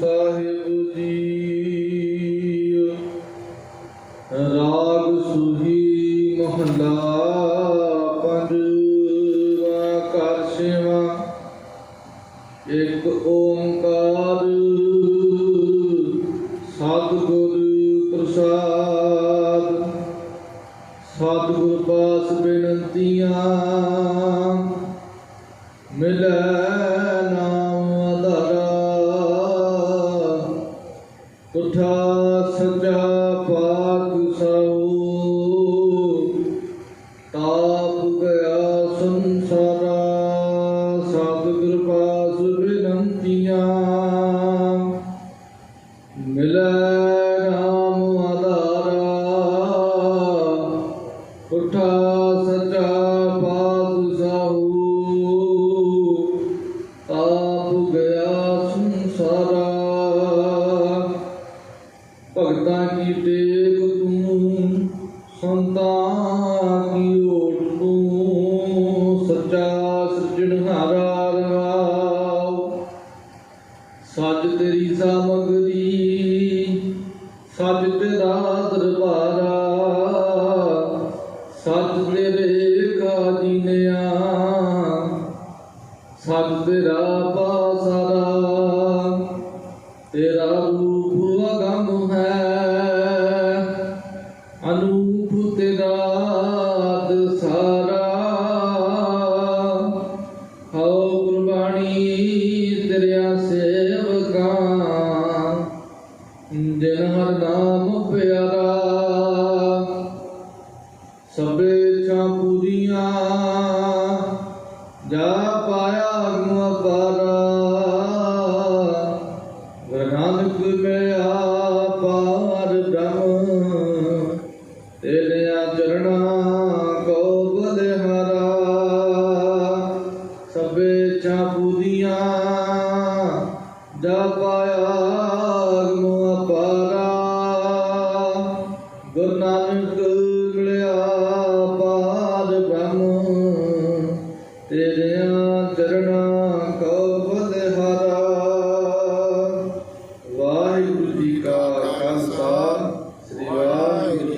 ਸਾਹਿਬ ਜੀ ਰਾਗ ਸੁਹੀ ਮਹਲਾ ਪੰਜਵਾ ਕਰ ਸੇਵਾ ਇੱਕ ਓੰਕਾਰ ਸਤਿਗੁਰ ਪ੍ਰਸਾਦ। ਸਤਿਗੁਰ ਪਾਸ ਬੇਨੰਤੀਆਂ ਮਿਲੈ ਤੁਠਾ ਸੱਚਾ ਪਾਤ ਸਉ। ਤਾਪ ਗਿਆ ਸੰਸਾਰਾ ਸਤਿਗੁਰ ਪਾਸ ਬੇਨੰਤੀਆਂ। ਮਿਲੈ ਨਾਮ ਭਗਤਾਂ ਕੀ ਟੇਕ ਤੂੰ, ਸੰਤਾਂ ਕੀ ਓਟ ਤੂੰ, ਸੱਚਾ ਸਜਣਹਾਰਾ ਰਹਾਉ। ਸੱਜ ਤੇਰੀ ਸਾਮਗਰੀ ਸੱਚ ਤੇਰਾ ਦਰਬਾਰਾ। ਸੱਚ ਤੇਰੇ ਕਾਜੀਨਿਆ ਸੱਚ ਤੇਰਾ ਪਾਸਾਰਾ ਤੇਰਾ ਜਾ ਪਾਇਆ ਅਗਮ ਪਾਰਾ ਗੁਰਨਾਨਕ ਮਿਲਿਆ ਪਾਰ ਬ੍ਰਹਮ। ਤੇਰਿਆ ਚਰਣਾ ਕੋ ਬਲਿਹਾਰਾ। ਸਭੇ ਛਾ ਪੂਰੀਆਂ ਚਰਣਾ ਕਵਲ ਹਰਾ। ਵਾਹਿਗੁਰੂ ਜੀ ਕਾ ਖਾਲਸਾ ਸ੍ਰੀ ਵਾਹਿਗੁਰੂ